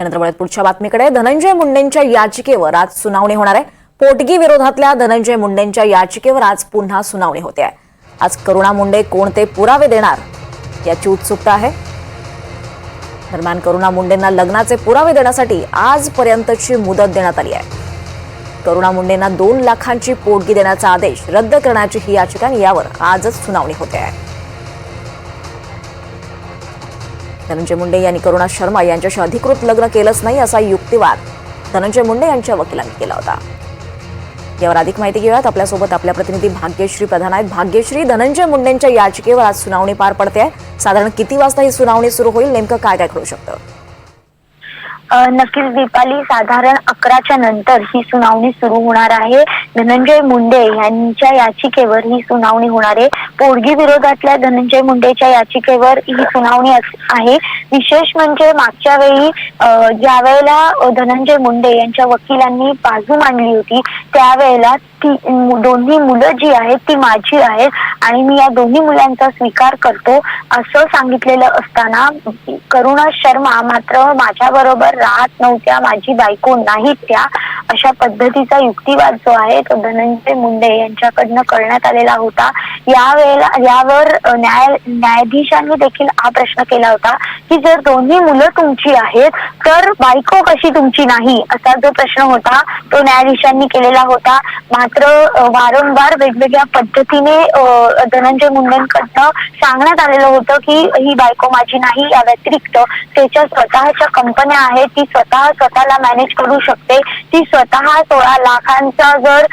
यानंतर वळत पुढच्या बातमीकडे. धनंजय मुंडेंच्या याचिकेवर आज सुनावणी होणार आहे. पोटगी विरोधातल्या धनंजय मुंडेंच्या याचिकेवर आज पुन्हा सुनावणी होते आहे. आज करुणा मुंडे कोणते पुरावे देणार याची उत्सुकता आहे. दरम्यान करुणा मुंडेंना लग्नाचे पुरावे देण्यासाठी आजपर्यंतची मुदत देण्यात आली आहे. करुणा मुंडेंना दोन लाखांची पोटगी देण्याचा आदेश रद्द करण्याची ही याचिका यावर आजच सुनावणी होते आहे. धनंजय मुंडे यांनी करुणा शर्मा यांच्याशी अधिकृत लग्न केलंच नाही असा युक्तिवाद धनंजय मुंडे यांच्या वकिलांनी केला होता. यावर अधिक माहिती घेऊयात. आपल्यासोबत आपल्या प्रतिनिधी भाग्यश्री प्रधान आहेत. भाग्यश्री धनंजय मुंडेंच्या याचिकेवर आज सुनावणी पार पडते साधारण किती वाजता ही सुनावणी सुरू होईल? नेमकं काय काय करू शकतं? नक्कीच दीपाली साधारण अकराच्या नंतर ही सुनावणी सुरू होणार आहे. धनंजय मुंडे यांच्या याचिकेवर ही सुनावणी होणार आहे. पोरगी विरोधातल्या धनंजय मुंडेच्या याचिकेवर ही सुनावणी आहे. विशेष म्हणजे मागच्या वेळी ज्या वेळेला धनंजय मुंडे यांच्या वकिलांनी बाजू मांडली होती त्यावेळेला ती दोन्ही मुलं जी आहेत ती माझी आहेत आणि मी या दोन्ही मुलांचा स्वीकार करतो असं सांगितलेलं असताना करुणा शर्मा मात्र माझ्या बरोबर राहत नव्हत्या माझी बायको नाहीत त्या. अशा पद्धतीचा युक्तिवाद जो आहे तो धनंजय मुंडे यांच्याकडनं करण्यात आलेला होता. यावेळेला यावर न्याय न्यायाधीशांनी देखील हा प्रश्न केला होता की जर दोन्ही मुलं तुमची आहेत तर बायको कशी तुमची नाही? असा जो प्रश्न होता तो न्यायाधीशांनी केलेला होता. मात्र वारंवार वेगवेगळ्या पद्धतीने धनंजय मुंडेंकडनं सांगण्यात आलेलं होतं की ही बायको माझी नाही या व्यतिरिक्त त्याच्या स्वतःच्या कंपन्या आहेत ती स्वतः स्वतःला मॅनेज करू शकते. की स्वतः सोळा लाखांचा जर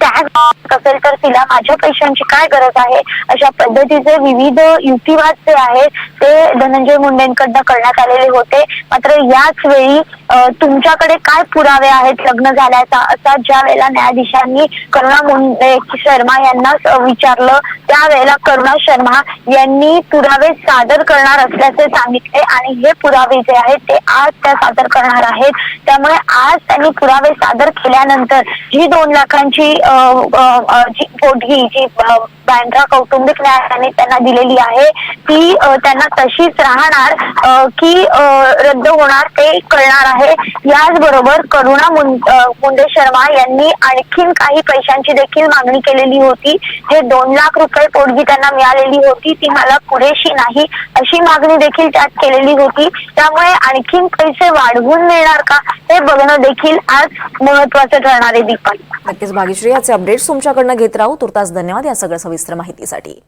टॅक्स असेल तर तिला माझ्या पैशांची काय गरज आहे? अशा पद्धतीचे विविध युक्तिवाद जे आहेत ते धनंजय मुंडेंकडनं करण्यात आलेले होते. मात्र याच वेळी तुमच्याकडे काय पुरावे आहेत लग्न झाल्याचा? असा ज्या वेळेला न्यायाधीशांनी करुणा मुंडे शर्मा यांना विचारलं त्यावेळेला करुणा शर्मा यांनी पुरावे सादर करणार असल्याचे सांगितले आणि हे पुरावे जे आहेत ते आज त्या सादर करणार आहेत. त्यामुळे आज त्यांनी पुरावे सादर केल्यानंतर जी दोन लाखांची अ, जी पोटगी जी बँड्रा कौटुंबिक न्यायालयाने त्यांना दिलेली आहे ती त्यांना तशीच राहणार की रद्द होणार ते कळणार आहे. याचबरोबर करुणा मुंडे शर्मा यांनी आणखीन काही पैशांची देखील मागणी केलेली होती. हे दोन लाख रुपये पोटगी त्यांना मिळालेली होती. ती मला पुरेशी नाही अशी मागणी देखील त्यात केलेली होती. त्यामुळे आणखीन पैसे वाढवून मिळणार का हे बघणं देखील आज महत्वाचं ठरणार आहे दीपाली. नक्कीच. भाग्यश्री याचे अपडेट्स तुमच्याकडनं घेत राहू. तुर्तास धन्यवाद या सगळ्या सविस्तर माहितीसाठी.